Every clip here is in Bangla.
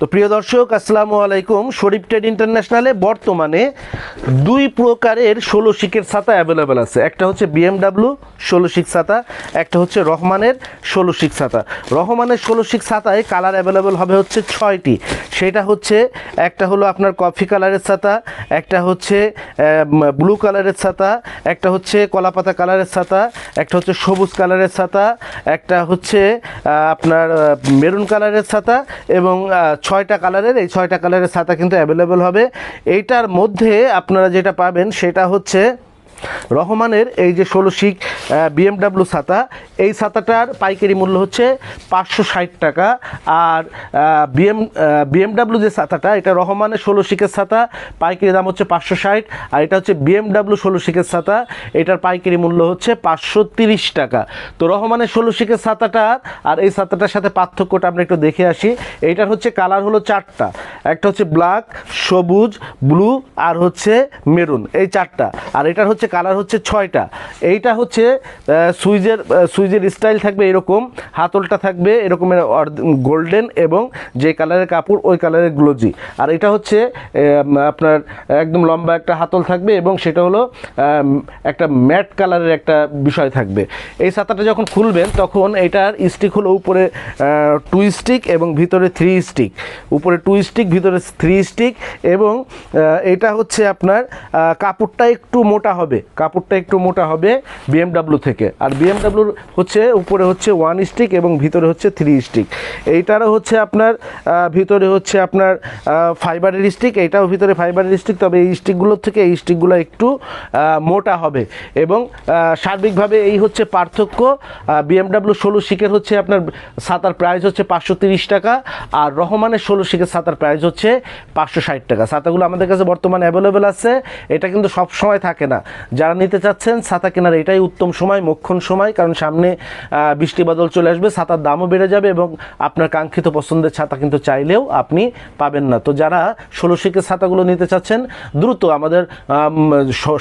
তো প্রিয় দর্শক, আসসালামু আলাইকুম। শরীফ ট্রেড ইন্টারন্যাশনালে বর্তমানে দুই প্রকারের ষোলো শিকের ছাতা অ্যাভেলেবেল আছে। একটা হচ্ছে বিএমডাব্লিউ ষোলো শিক ছাতা, একটা হচ্ছে রহমানের ষোলো শিক ছাতা। রহমানের ষোলো শিক ছাতায় কালার অ্যাভেলেবেল হবে হচ্ছে ছয়টি। সেটা হচ্ছে একটা হলো আপনার কফি কালারের ছাতা, একটা হচ্ছে ব্লু কালারের ছাতা, একটা হচ্ছে কলাপাতা কালারের ছাতা, একটা হচ্ছে সবুজ কালারের ছাতা, একটা হচ্ছে আপনার মেরুন কালারের ছাতা এবং ছয়টা কালারের, এই ছয়টা কালারের ছাতা কিন্তু অ্যাভেলেবেল হবে। এইটার মধ্যে আপনারা যেটা পাবেন সেটা হচ্ছে রহমানের এই যে ষোলো শিক বিএমডাব্লিউ ছাতা, এই ছাতাটার পাইকারি মূল্য হচ্ছে পাঁচশো ষাট টাকা। আর বিএম বিএমডাব্লিউ যে ছাতাটা, এটা রহমানের ষোলো শিকের ছাতা, পাইকারি দাম হচ্ছে পাঁচশো ষাট। আর এটা হচ্ছে বিএমডাব্লিউ ষোলো শিকের ছাতা, এটার পাইকারি মূল্য হচ্ছে পাঁচশো তিরিশ টাকা। তো রহমানের ষোলো শিকের ছাতাটা আর এই ছাতাটার সাথে পার্থক্যটা আমরা একটু দেখে আসি। এইটার হচ্ছে কালার হলো চারটা। একটা হচ্ছে ব্ল্যাক, সবুজ, ব্লু, আর হচ্ছে মেরুন, এই চারটা। আর এটার হচ্ছে কালার হচ্ছে ছয়টা। এইটা হচ্ছে সুইজের সুইজের স্টাইল থাকবে এরকম, হাতলটা থাকবে এরকমের গোল্ডেন এবং যে কালারের কাপড় ওই কালারের গ্লোজি। আর এটা হচ্ছে আপনার একদম লম্বা একটা হাতল থাকবে এবং সেটা হলো একটা ম্যাট কালারের একটা বিষয় থাকবে। এই ছাতাটা যখন খুলবেন তখন এটার স্টিক হলো উপরে টু স্টিক এবং ভিতরে থ্রি স্টিক। উপরে টু স্টিক, ভিতরে থ্রি স্টিক এবং এটা হচ্ছে আপনার কাপড়টা একটু মোটা হবে। কাপড়টা একটু মোটা হবে বিএমডাব্লিউ থেকে। আর বিএমডাব্লিউর হচ্ছে, উপরে হচ্ছে ওয়ান স্টিক এবং ভিতরে হচ্ছে থ্রি স্টিক এইটারও হচ্ছে আপনার ভিতরে হচ্ছে আপনার ফাইবারের স্টিক এইটাও ভিতরে ফাইবারের স্টিক তবে এই স্টিকগুলোর থেকে এই স্টিকগুলো একটু মোটা হবে। এবং সার্বিকভাবে এই হচ্ছে পার্থক্য বিএমডাব্লিউ ষোলো শিকের হচ্ছে আপনার ছাতার প্রাইস হচ্ছে পাঁচশো টাকা, আর রহমানের ষোলো শিকের ছাতার প্রাইস হচ্ছে পাঁচশো ষাট টাকা। ছাতাগুলো আমাদের কাছে বর্তমানে অ্যাভেলেবেল আছে, এটা কিন্তু সব সময় থাকে না। যারা নিতে চাচ্ছেন, ছাতা কেনার এটাই উত্তম সময় মক্ষণ সময়, কারণ সামনে বৃষ্টি বাদল চলে আসবে, ছাতার দামও বেড়ে যাবে এবং আপনার কাঙ্ক্ষিত পছন্দের ছাতা কিন্তু চাইলেও আপনি পাবেন না। তো যারা ষোলো শিকের ছাতাগুলো নিতে চাচ্ছেন, দ্রুত আমাদের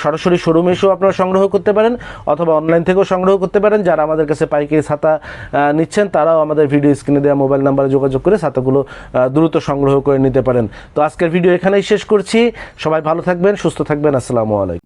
সরাসরি শোরুমে এসেও আপনারা সংগ্রহ করতে পারেন অথবা অনলাইন থেকেও সংগ্রহ করতে পারেন। যারা আমাদের কাছে পাইকারি ছাতা নিচ্ছেন, তারাও আমাদের ভিডিও স্ক্রিনে দেওয়া মোবাইল নাম্বারে যোগাযোগ করে ছাতাগুলো দ্রুত সংগ্রহ করে নিতে পারেন। তো আজকের ভিডিও এখানেই শেষ করছি। সবাই ভালো থাকবেন, সুস্থ থাকবেন। আসসালামু আলাইকুম।